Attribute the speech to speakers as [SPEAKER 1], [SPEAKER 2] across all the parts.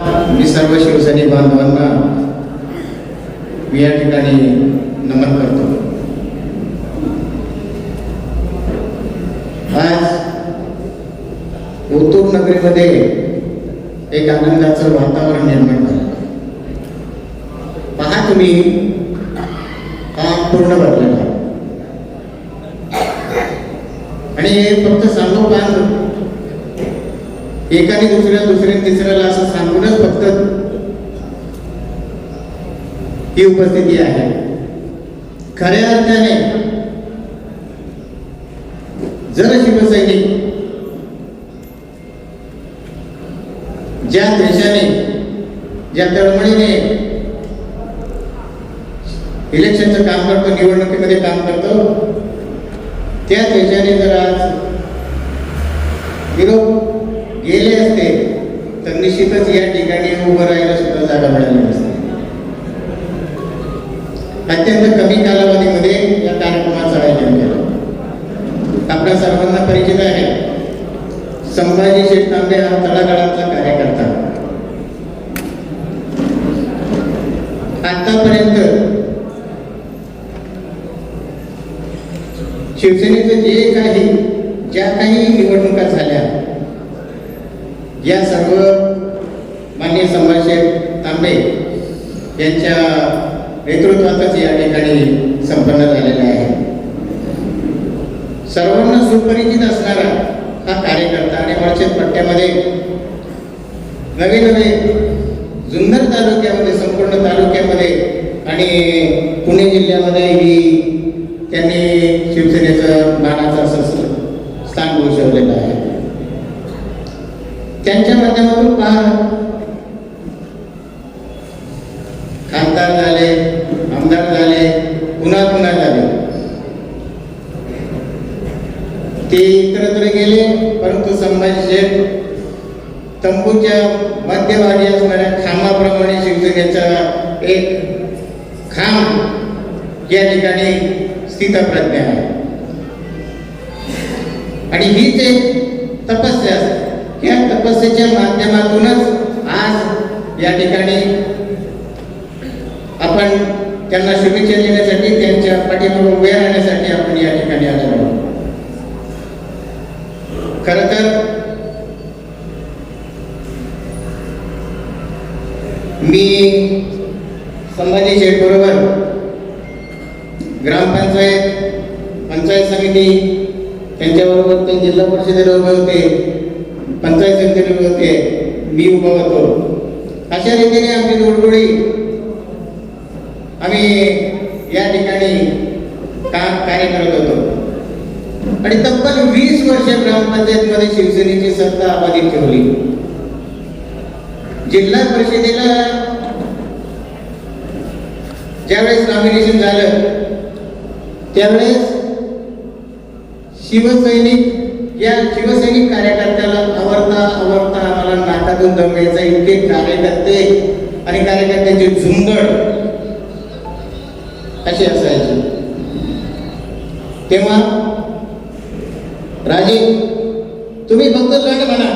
[SPEAKER 1] मी सर्व शिवसैनिक बांधवांना मी या ठिकाणी नमन करतो. आज उत्तूर नगरीमध्ये एक आनंदाचं वातावरण निर्माण झालं. पहा तुम्ही हा पूर्ण भरलेला आणि हे फक्त सांगोपांग एकाने दुसऱ्या दुसऱ्या तिसऱ्याला असं सांगूनच फक्त ही उपस्थिती आहे. खऱ्या अर्थाने जर शिवसैनिक ज्या देशाने ज्या तळमळीने इलेक्शनचं काम करतो निवडणुकीमध्ये काम करतो त्या देशाने जर आज विरोध गेले असते तर निश्चितच या ठिकाणी उभं राहायला सुद्धा जागा मिळाली नसते. अत्यंत कमी कालावधीमध्ये या कार्यक्रमाचं आयोजन केलं. आपल्या सर्वांना परिचित आहे संभाजी शेठ हा तळागाळातला कार्यकर्ता. आतापर्यंत शिवसेनेचं जे काही ज्या काही निवडणुका झाल्या या सर्व मान्य संभाषेठ तांबे यांच्या नेतृत्वातच या ठिकाणी संपन्न झालेला आहे. सर्वांना सुपरिचित असणारा हा कार्यकर्ता आणि वळचेत पट्ट्यामध्ये नवे नवे जुन्नर तालुक्यामध्ये संपूर्ण तालुक्यामध्ये आणि पुणे जिल्ह्यामध्ये ही त्यांनी शिवसेनेचं मानाचं असं स्थान घोषवलेलं आहे. त्यांच्या माध्यमातून पहा खासदार झाले आमदार झाले पुन्हा पुन्हा झाले. ते इतरत्र गेले परंतु संभाजी शेठ तंबूच्या मध्यभागी असणाऱ्या खांबाप्रमाणे शिवसेनेचा एक खांब या ठिकाणी स्थितप्रज्ञ आहे. आणि हीच एक तपस्या असते. या तपस्येच्या माध्यमातूनच आज या ठिकाणी आपण त्यांना शुभेच्छा देण्यासाठी त्यांच्या पाठीमागून उभे राहण्यासाठी आपण या ठिकाणी आलेलो आहोत. खर तर मी संभाजी शेठ बरोबर ग्रामपंचायत पंचायत समिती त्यांच्याबरोबर ते जिल्हा परिषदेबरोबर उभे होते पंचायत समितीला मी उभा होतो. अशा रीतीने आमची जोडगोळी आम्ही या ठिकाणी काम कार्य करत होतो. आणि तब्बल वीस वर्ष ग्रामपंचायतमध्ये शिवसेनेची सत्ता अबाधित ठेवली. जिल्हा परिषदेला ज्यावेळेस नॉमिनेशन झालं त्यावेळेस शिवसैनिक या शिवसैनिक कार्यकर्त्याला आवडता आवडता आम्हाला नाकातून दम यायचा इतके कार्यकर्ते आणि कार्यकर्त्यांची झुंबड अशी असायची. तेव्हा राजे तुम्ही फक्त लढ म्हणा.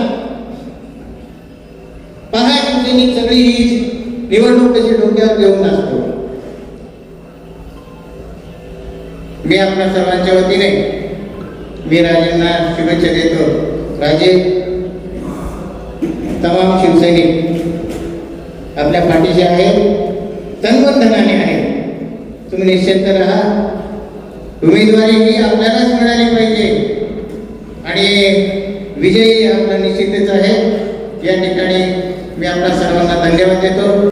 [SPEAKER 1] पहा शिवसैनिक सगळी ही निवडणूक कशी डोक्यावर घेऊन असतो. मी आपल्या सर्वांच्या वतीने मी राजेंना शुभेच्छा देतो. राजे तमाम शिवसैनिक आपल्या पाठीशी आहेत तनबंधनाने आहे तुम्ही निश्चिंत राहा. उमेदवारी ही आपल्यालाच मिळाली पाहिजे. आणि विजयी आपला निश्चितच आहे. या ठिकाणी मी आपल्या सर्वांना धन्यवाद देतो.